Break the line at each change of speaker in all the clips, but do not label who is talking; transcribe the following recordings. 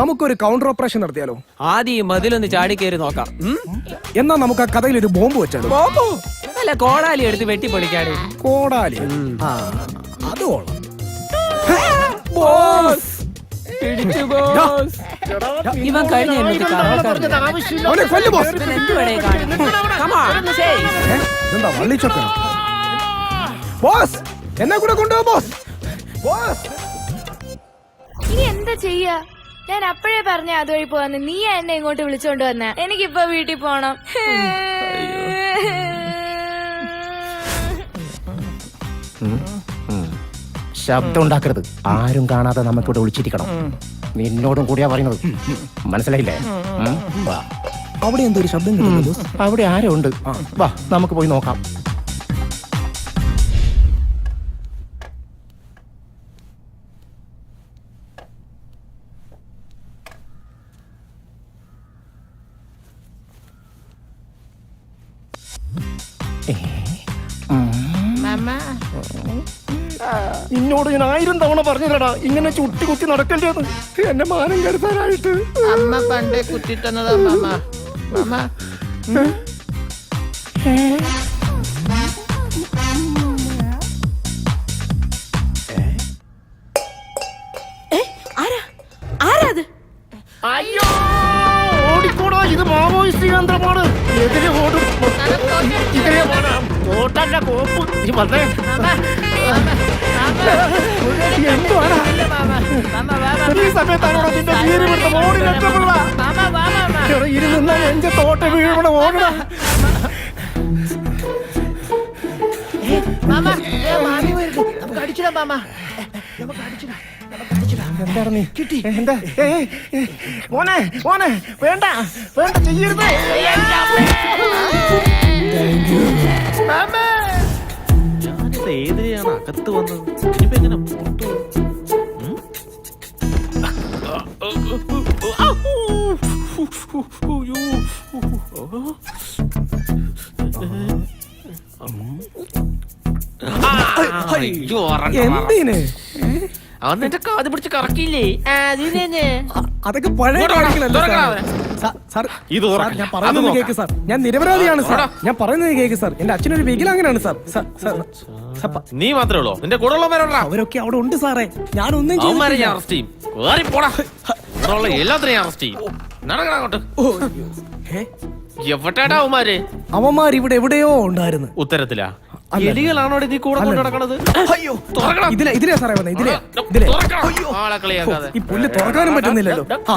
നമുക്കൊരു counter operation നടത്തിയാലോ?
ആദ്യം ഈ മതിലൊന്ന് ചാടി കയറി നോക്കാം?
എന്നാ നമുക്ക് ആ കഥയിൽ ഒരു ബോംബ് വെച്ചാലോ?
ബോംബോ? അല്ല കോടാലി എടുത്ത് വെട്ടിപ്പൊളിക്കാടി.
കോടാലി? ആ അത് കൊള്ളാം.
ഇവൻ കഴിഞ്ഞ എന്നിട്ട് കറവക്കാരൻ
അവനെ കൊല്ലു ബോസ്.
ഇവൻ എന്തുവേണേ കാണിക്കും Come on, say.
ഏ? ഇതെന്താ വള്ളിച്ചൊക്കെ? ബോസ് എന്നെ കൂടെ കൊണ്ടുപോ ബോസ്. ബോസ്.
ഇനി എന്താ ചെയ്യാ? ഞാൻ അപ്പോഴേ പറഞ്ഞ അതുവഴി പോവാന്ന്. നീ എന്നെ ഇങ്ങോട്ട് വിളിച്ചോണ്ട് വന്ന. എനിക്കിപ്പോ വീട്ടിൽ പോണം.
ശബ്ദം ഉണ്ടാക്കരുത്. ആരും കാണാതെ നമുക്കിവിടെ വിളിച്ചിരിക്കണം. നിന്നോടും കൂടിയാ പറയുന്നത്. മനസ്സിലായില്ലേ? വാ.
അവിടെ എന്തൊരു ശബ്ദം കിട്ടുന്നു
അവിടെ ആരോ ഉണ്ട്. വാ നമുക്ക് പോയി നോക്കാം. നിന്നോട് ഞാൻ ആയിരം തവണ പറഞ്ഞതടാ ഇങ്ങനെ ചുട്ടി കുത്തി നടക്കല്ലേന്ന് എന്റെ മാനം കരുതാനായിട്ട്.
അമ്മ പണ്ടേ കുത്തിത്തന്നതാ മാമ മാമ
കോപ്പ് നീ വന്നേ എന്തുവാടാ ഈ സമയത്താണോ നിന്റെ വീര് വിടുന്ന ഓടി രക്ഷപ്പെടാ ഇരുന്ന എന്റെ തോട്ട വീഴണ ഓടണ
മാമ മാമി മാമ
മോനെ മോനെ വേണ്ട വേണ്ട ചെയ്യരുത്.
ഞാനിത് ഏതിനെയാണ് അകത്ത് വന്നത്? ഇനിയിപ്പോ എങ്ങനെ പുറത്തു.
എന്തിന്
അവൻ എന്റെ കാത് പിടിച്ച് കറക്കില്ലേ
അതിനെ
അതൊക്കെ പഴയ
തുറക്കടാ
സാർ?
ഇത്.
ഞാൻ പറയുന്നത്. കേക്ക് സാർ ഞാൻ നിരപരാധിയാണ് സാർ. ഞാൻ പറയുന്നത് കേക്ക് സാർ എന്റെ അച്ഛനൊരു വികലാംഗനാണ് സാർ
നീ മാത്രമേ ഉള്ളൂ നിന്റെ കൂടെ ഉള്ളവരോടാ
അവരൊക്കെ അവിടെ ഉണ്ട് സാറേ.
ഞാൻ അറസ്റ്റ് ചെയ്യും എല്ലാത്തിനെയും അറസ്റ്റ് ചെയ്യും? എവിടെടാ അവന്മാര്
അവന്മാർ ഇവിടെ എവിടെയോ ഉണ്ടായിരുന്നു
ഉത്തരത്തിലാ. എലികളാണോ നീ കൂടെ. കൊണ്ട് നടക്കണത്
അയ്യോ. ഇതിലെ ഇതിലെ സാറേ വന്നേ ഇതിലെ ഇതിലെ. അയ്യോ.
ആളെ കളിയാക്കാതെ.
ഈ പുല്ല് തുറക്കാനും പറ്റുന്നില്ലല്ലോ. ആ,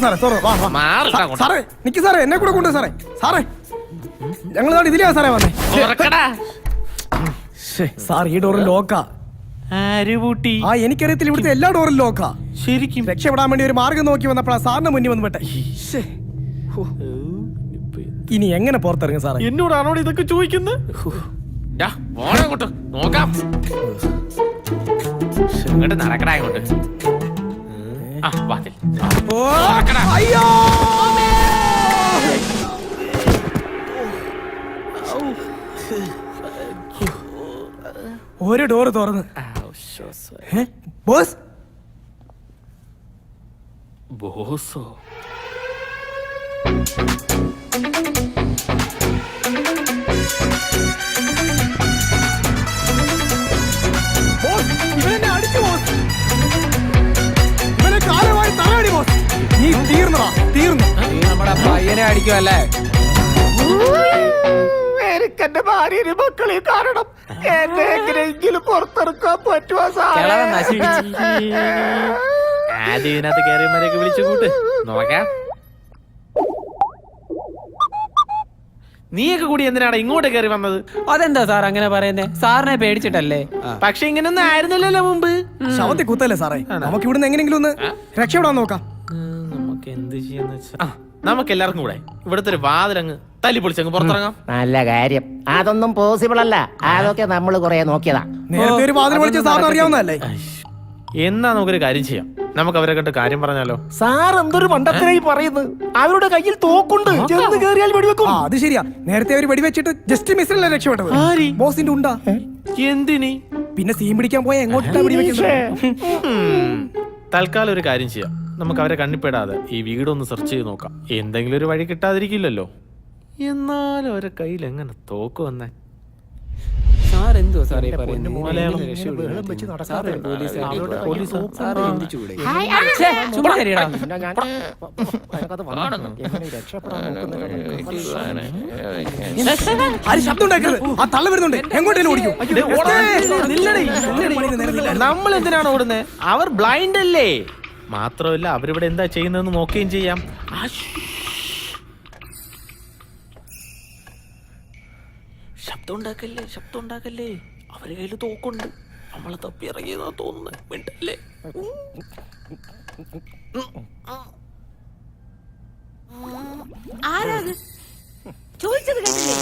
സാറേ തുറ വാ വാ.
മാറിട്ടാ
സാറേ നിക്ക് സാറേ എന്നെ കൂടെ കൊണ്ട് സാറേ. സാറേ. ഞങ്ങൾ ഇതിലെയാ സാറേ വന്നേ. സാർ ഈ ഡോറ് ലോക്കാ. ആ എനിക്കറിയത്തില്ല ഇവിടുത്തെ എല്ലാ ഡോറും ലോക്കാ.
ശരിക്കും.
രക്ഷപ്പെടാൻ വേണ്ടി ഒരു മാർഗം നോക്കി വന്നപ്പോഴാ സാറിന് മുന്നിൽ വന്ന് പെട്ടെ. ഇനി എങ്ങനെ പുറത്തിറങ്ങും സാറേ?
എന്നോടാണോ ഇതൊക്കെ ചോദിക്കുന്നത് അങ്ങോട്ട് നോക്കാം. ഇങ്ങോട്ട് നടക്കടാ ഇങ്ങോട്ട് ആ വാതിൽ.
അയ്യോ! ഒരു ഡോറ് തുറന്ന്. ബോസോ?
ബോസ്?
നമ്മുടെ അടിക്കും
എനിക്കെന്റെ മക്കളെയും കാരണം എന്നെ എങ്ങനെയെങ്കിലും പുറത്തിറക്കാൻ പറ്റുമോ
കിളവൻ നശിപ്പിച്ച്
ആദ്യം ഇതിനകത്ത് കയറിയമാരെയൊക്കെ വിളിച്ചു കൂട്ട്. നോക്കാം. നീയൊക്കെ കൂടി എന്തിനാണ് ഇങ്ങോട്ട് കയറി വന്നത്?
അതെന്താ സാർ അങ്ങനെ പറയുന്നേ? സാറിനെ പേടിച്ചിട്ടല്ലേ?
പക്ഷെ ഇങ്ങനൊന്നും ആയിരുന്നില്ലല്ലോ മുമ്പ്.
ശവത്തെ കുത്തല്ലേ സാറേ? നമുക്ക് ഇവിടുന്ന് എങ്ങനെയെങ്കിലും ഒന്ന് രക്ഷപ്പെടാൻ നോക്കാം.
നമുക്ക് എന്ത് ചെയ്യാന്ന് വെച്ചാ നമുക്ക് എല്ലാവർക്കും കൂടെ ഇവിടുത്തെ ഒരു വാതിലങ്ങ് തല്ലി പൊളിച്ചങ്ങ് പുറത്തിറങ്ങാം.
നല്ല കാര്യം. അതൊന്നും പോസിബിൾ അല്ല. അതൊക്കെ നമ്മൾ കുറെ നോക്കിയതാ.
നേരത്തെ ഒരു വാതിൽ വിളിച്ച സാറിന് അറിയാവുന്നതല്ലേ?
എന്നാ നമുക്കൊരു കാര്യം ചെയ്യാം. നമുക്ക് അവരെ കണ്ട് കാര്യം പറഞ്ഞാലോ?
സാർ എന്തൊരു മണ്ടത്തിനായി പറയുന്നത് അവരുടെ കയ്യിൽ തോക്കുണ്ട്. ചെന്ന് കേറിയാൽ വെടിവെക്കും.
ആ അത് ശരിയാ. നേരത്തെ അവർ വെടിവെച്ചിട്ട് ജസ്റ്റ് മിസ്സിലല്ല രക്ഷപ്പെട്ടത്?
ആര്?
ബോസിന്റെ ഉണ്ടാ.
എന്തിനി?
പിന്നെ സീൻ പിടിക്കാൻ പോയ എങ്ങോട്ടാ വെടിവെക്കുന്നത്.
തൽക്കാലം ഒരു കാര്യം ചെയ്യാം. നമുക്ക് അവരെ കണ്ണിപ്പെടാതെ ഈ വീടൊന്ന് സെർച്ച് ചെയ്ത് നോക്കാം. എന്തെങ്കിലും ഒരു വഴി കിട്ടാതിരിക്കില്ലല്ലോ. എന്നാലും അവരെ കയ്യിൽ എങ്ങനെ തോക്ക് വന്നേ?
സാർ എന്തുവാ സാറേ
മലയാളം പോലീസ്?
ആരും ശബ്ദം ഉണ്ടാക്കരുത്? ആ തള്ള വരുന്നുണ്ട്. എങ്ങോട്ടേലും ഓടിക്കും.
നമ്മൾ എന്തിനാണ് ഓടുന്നത്? അവർ ബ്ലൈൻഡ് അല്ലേ? മാത്രമല്ല അവരിവിടെ എന്താ ചെയ്യുന്നതെന്ന് നോക്കുകയും ചെയ്യാം. ശബ്ദം ഉണ്ടാക്കല്ലേ ശബ്ദം ഉണ്ടാക്കല്ലേ അവരെ കയ്യിൽ തോക്കുണ്ട്. നമ്മളെ തപ്പി ഇറങ്ങിയതാ തോന്നുന്നത് മിണ്ടല്ലേ?
ആരാ അത് ചോദിച്ചത് കേട്ടില്ലേ?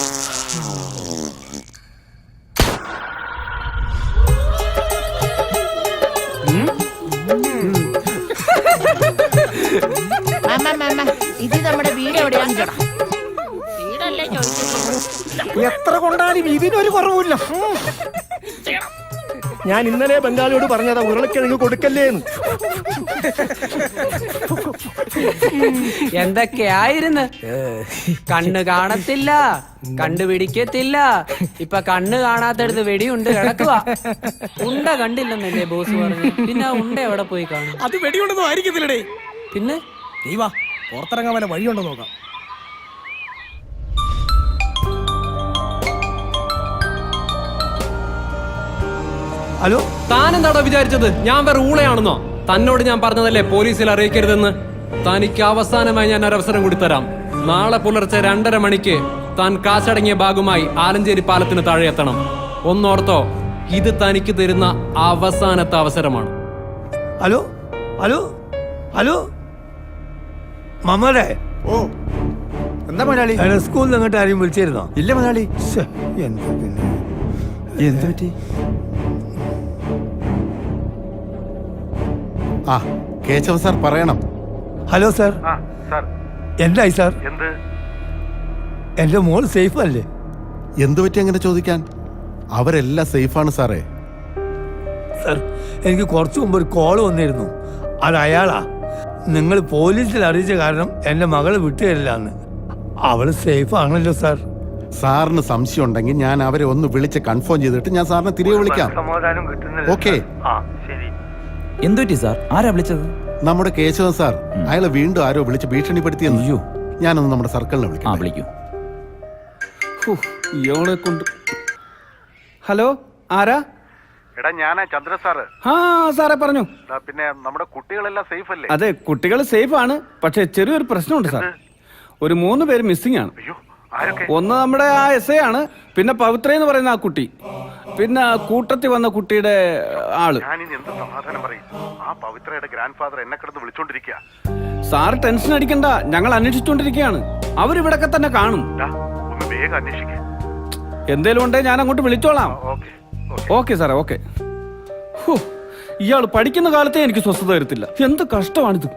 എത്ര കൊണ്ടാലും ഇതിനൊരു കുറവുമില്ല. ഞാൻ ഇന്നലെ ബംഗാളിയോട് പറഞ്ഞതാ ഉരുളക്കിഴങ്ങ് കൊടുക്കല്ലേന്ന്.
എന്തൊക്കെയായിരുന്നു കണ്ണ് കാണത്തില്ല കണ്ടുപിടിക്കത്തില്ല. ഇപ്പൊ കണ്ണ് കാണാത്തടുത്ത് വെടിയുണ്ട് കിടക്കുക ഉണ്ട കണ്ടില്ലെന്നല്ലേ ബോസ് പറഞ്ഞു പിന്നെ ഉണ്ട എവിടെ പോയി കാണും?
അത് വെടിയുണ്ടെന്നും ആയിരിക്കത്തില്ലടേ.
പിന്നെ?
നീ വാ. പുറത്തിറങ്ങാൻ വല്ല വഴിയുണ്ടോ നോക്കാം.
ഹലോ?
താൻ എന്താടോ വിചാരിച്ചത്? ഞാൻ വേറെ ഊളയാണെന്നോ? തന്നോട് ഞാൻ പറഞ്ഞതല്ലേ പോലീസിൽ അറിയിക്കരുതെന്ന്? തനിക്ക് അവസാനമായി ഞാൻ ഒരവസരം കൂടി തരാം നാളെ പുലർച്ചെ രണ്ടര മണിക്ക് താൻ കാശടങ്ങിയ ഭാഗമായി ആലഞ്ചേരി പാലത്തിന് താഴെ എത്തണം. ഒന്നോർത്തോ ഇത് തനിക്ക് തരുന്ന അവസാനത്തെ അവസരമാണ്.
ഹലോ? ഹലോ? ഹലോ? മമ്മടെ
ഓ എന്താ
മലയാളി സ്കൂളിൽ നിന്ന് അങ്ങോട്ട് ആരെയും വിളിച്ചിരുന്നോ?
ഇല്ല
മലയാളി എന്താ പിന്നെ.
എന്ത് പറ്റി? ആ കേശവ സാർ പറയണം.
Hello sir. എന്തായി സാർ? എന്റെ മോൾ സേഫ് അല്ലേ
എന്ത് പറ്റി അങ്ങനെ ചോദിക്കാൻ? അവരെല്ലാം സേഫാണ് സാറേ.
സാർ എനിക്ക് കുറച്ചു മുമ്പ് ഒരു കോൾ വന്നിരുന്നു. അത് അയാളാ. നിങ്ങൾ പോലീസിൽ അറിയിച്ച കാരണം എന്റെ മകളെ വിട്ടുതരില്ലാന്ന്. അവൾ സേഫ് ആണല്ലോ സാർ
സാറിന് സംശയം ഉണ്ടെങ്കിൽ ഞാൻ അവരെ ഒന്ന് വിളിച്ച് കൺഫേം ചെയ്തിട്ട് ഞാൻ സാറിനെ തിരികെ വിളിക്കാം.
സമാധാനം കിട്ടുന്നില്ല
ഓക്കെ
ആ ശരി.
എന്തുപറ്റി സാർ ആരാ വിളിച്ചത്?
നമ്മുടെ കേശവൻ സാർ അയാളെ വീണ്ടും ആരോ വിളിച്ച് ഭീഷണിപ്പെടുത്തിയെന്ന്.
അയ്യോ.
ഞാനൊന്ന് നമ്മുടെ സർക്കിളിനെ
ആ
വിളിക്കാം.
വിളിക്കൂ
ഇയാളെ കൊണ്ട് ഹലോ ആരാ?
എടാ ഞാനാ ചന്ദ്ര സാറ്.
ആ സാറേ പറഞ്ഞു.
പിന്നെ നമ്മുടെ കുട്ടികളെല്ലാം സേഫ് അല്ലേ
അതെ കുട്ടികൾ സേഫ് ആണ് പക്ഷെ ചെറിയൊരു പ്രശ്നമുണ്ട് സാർ. ഒരു മൂന്ന് പേര് മിസ്സിംഗ് ആണ്.
അയ്യോ ആരൊക്കെ?
ഒന്ന് നമ്മുടെ ആ എസ് ഐ ആണ്. പിന്നെ പവിത്ര എന്ന് പറയുന്ന ആ കുട്ടി. പിന്നെ കൂട്ടത്തിൽ വന്ന കുട്ടിയുടെ ആൾ.
ഞാനിനി എന്ത് സമാധാനം പറയും? ആ പവിത്രയുടെ ഗ്രാൻഡ് ഫാദർ എന്നെ കിടന്ന് വിളിച്ചോണ്ടിരിക്കുക
സാർ ടെൻഷൻ അടിക്കണ്ട. ഞങ്ങൾ അന്വേഷിച്ചുകൊണ്ടിരിക്കുകയാണ് അവരിവിടൊക്കെ തന്നെ കാണും.
ഒന്ന് വേഗം അന്വേഷിക്കേ.
എന്തേലും ഉണ്ടെങ്കിൽ ഞാൻ അങ്ങോട്ട് വിളിച്ചോളാം.
ഓക്കെ.
ഓക്കെ. സാറേ ഓക്കെ. ഇയാൾ പഠിക്കുന്ന കാലത്തെ എനിക്ക് സ്വസ്ഥത വരത്തില്ല. എന്ത് കഷ്ടമാണിത്.